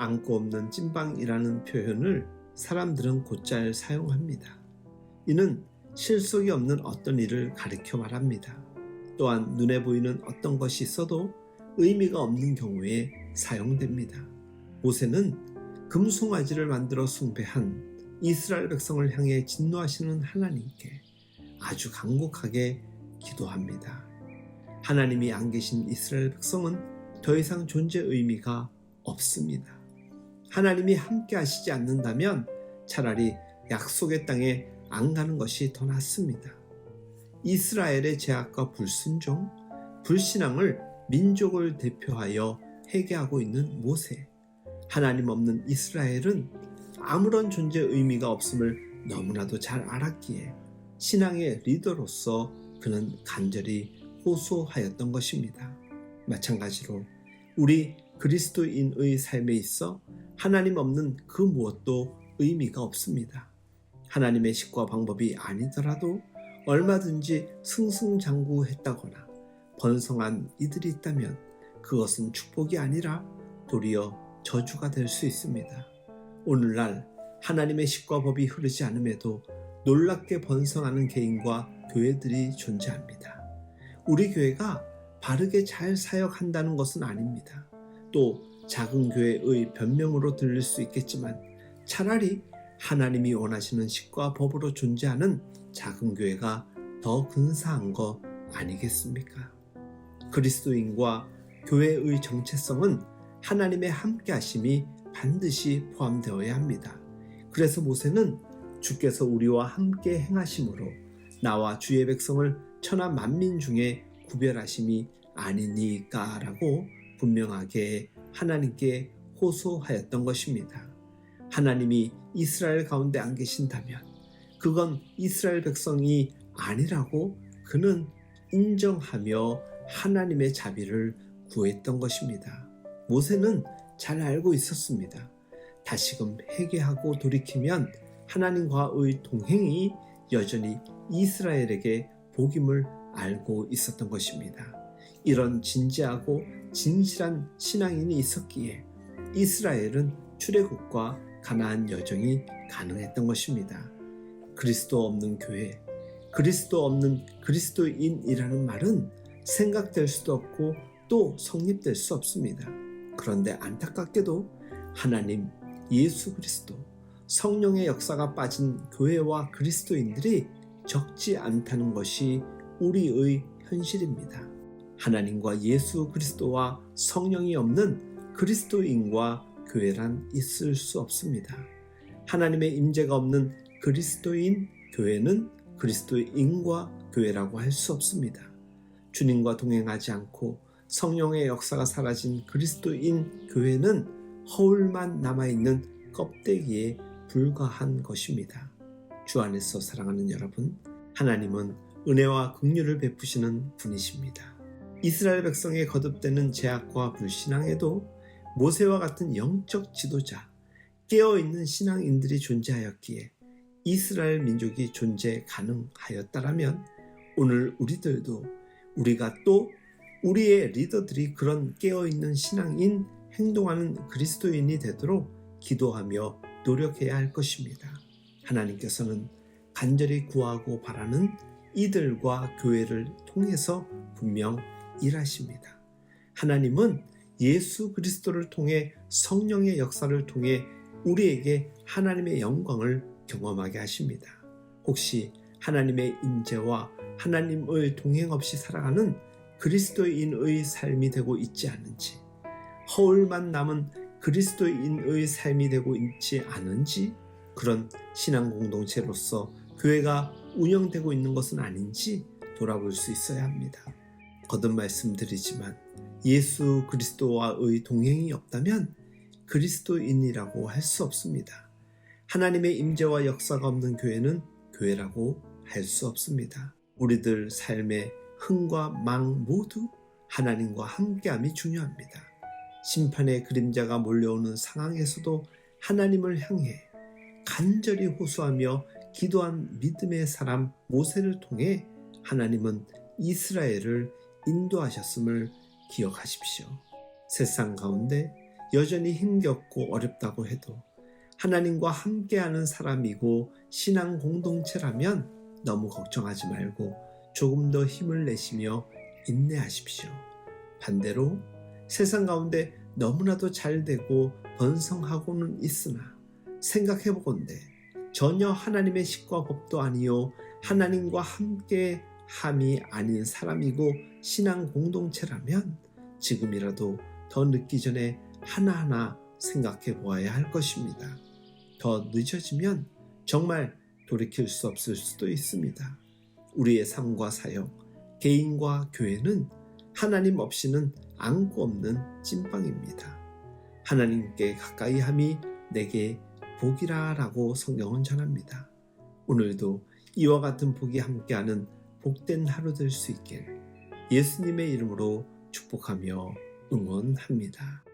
안고 없는 찐빵이라는 표현을 사람들은 곧잘 사용합니다. 이는 실속이 없는 어떤 일을 가리켜 말합니다. 또한 눈에 보이는 어떤 것이 있어도 의미가 없는 경우에 사용됩니다. 모세는 금송아지를 만들어 숭배한 이스라엘 백성을 향해 진노하시는 하나님께 아주 간곡하게 기도합니다. 하나님이 안 계신 이스라엘 백성은 더 이상 존재 의미가 없습니다. 하나님이 함께 하시지 않는다면 차라리 약속의 땅에 안 가는 것이 더 낫습니다. 이스라엘의 제약과 불순종, 불신앙을 민족을 대표하여 회개하고 있는 모세. 하나님 없는 이스라엘은 아무런 존재 의미가 없음을 너무나도 잘 알았기에 신앙의 리더로서 그는 간절히 호소하였던 것입니다. 마찬가지로 우리 그리스도인의 삶에 있어 하나님 없는 그 무엇도 의미가 없습니다. 하나님의 식과 방법이 아니더라도 얼마든지 승승장구했다거나 번성한 이들이 있다면 그것은 축복이 아니라 도리어 저주가 될 수 있습니다. 오늘날 하나님의 식과 법이 흐르지 않음에도 놀랍게 번성하는 개인과 교회들이 존재합니다. 우리 교회가 바르게 잘 사역한다는 것은 아닙니다. 또 작은 교회의 변명으로 들릴 수 있겠지만 차라리 하나님이 원하시는 식과 법으로 존재하는 작은 교회가 더 근사한 거 아니겠습니까? 그리스도인과 교회의 정체성은 하나님의 함께 하심이 반드시 포함되어야 합니다. 그래서 모세는 주께서 우리와 함께 행하심으로 나와 주의 백성을 천하 만민 중에 구별하심이 아니니까라고 분명하게 하나님께 호소하였던 것입니다. 하나님이 이스라엘 가운데 안 계신다면 그건 이스라엘 백성이 아니라고 그는 인정하며 하나님의 자비를 구했던 것입니다. 모세는 잘 알고 있었습니다. 다시금 회개하고 돌이키면 하나님과의 동행이 여전히 이스라엘에게 복임을 알고 있었던 것입니다. 이런 진지하고 진실한 신앙인이 있었기에 이스라엘은 출애굽과 가나안 여정이 가능했던 것입니다. 그리스도 없는 교회, 그리스도 없는 그리스도인이라는 말은 생각될 수도 없고 또 성립될 수 없습니다. 그런데 안타깝게도 하나님, 예수 그리스도, 성령의 역사가 빠진 교회와 그리스도인들이 적지 않다는 것이 우리의 현실입니다. 하나님과 예수 그리스도와 성령이 없는 그리스도인과 교회란 있을 수 없습니다. 하나님의 임재가 없는 그리스도인 교회는 그리스도인과 교회라고 할 수 없습니다. 주님과 동행하지 않고 성령의 역사가 사라진 그리스도인 교회는 허울만 남아있는 껍데기에 불과한 것입니다. 주 안에서 사랑하는 여러분, 하나님은 은혜와 긍휼을 베푸시는 분이십니다. 이스라엘 백성의 거듭되는 제약과 불신앙에도 모세와 같은 영적 지도자, 깨어있는 신앙인들이 존재하였기에 이스라엘 민족이 존재 가능하였다라면 오늘 우리들도 우리가 또 우리의 리더들이 그런 깨어있는 신앙인 행동하는 그리스도인이 되도록 기도하며 노력해야 할 것입니다. 하나님께서는 간절히 구하고 바라는 이들과 교회를 통해서 분명 일하십니다. 하나님은 예수 그리스도를 통해 성령의 역사를 통해 우리에게 하나님의 영광을 경험하게 하십니다. 혹시 하나님의 임재와 하나님의 동행 없이 살아가는 그리스도인의 삶이 되고 있지 않은지, 허울만 남은 그리스도인의 삶이 되고 있지 않은지, 그런 신앙 공동체로서 교회가 운영되고 있는 것은 아닌지 돌아볼 수 있어야 합니다. 거듭 말씀드리지만 예수 그리스도와의 동행이 없다면 그리스도인이라고 할 수 없습니다. 하나님의 임재와 역사가 없는 교회는 교회라고 할 수 없습니다. 우리들 삶의 흥과 망 모두 하나님과 함께함이 중요합니다. 심판의 그림자가 몰려오는 상황에서도 하나님을 향해 간절히 호소하며 기도한 믿음의 사람 모세를 통해 하나님은 이스라엘을 인도하셨음을 기억하십시오. 세상 가운데 여전히 힘겹고 어렵다고 해도 하나님과 함께하는 사람이고 신앙 공동체라면 너무 걱정하지 말고 조금 더 힘을 내시며 인내하십시오. 반대로 세상 가운데 너무나도 잘 되고 번성하고는 있으나 생각해 보건대 전혀 하나님의 식과 법도 아니요 하나님과 함께 함이 아닌 사람이고 신앙 공동체라면 지금이라도 더 늦기 전에 하나하나 생각해 보아야 할 것입니다. 더 늦어지면 정말 돌이킬 수 없을 수도 있습니다. 우리의 삶과 사역, 개인과 교회는 하나님 없이는 안고 없는 찐빵입니다. 하나님께 가까이 함이 내게 복이라라고 성경은 전합니다. 오늘도 이와 같은 복이 함께하는 복된 하루 될 수 있길 예수님의 이름으로 축복하며 응원합니다.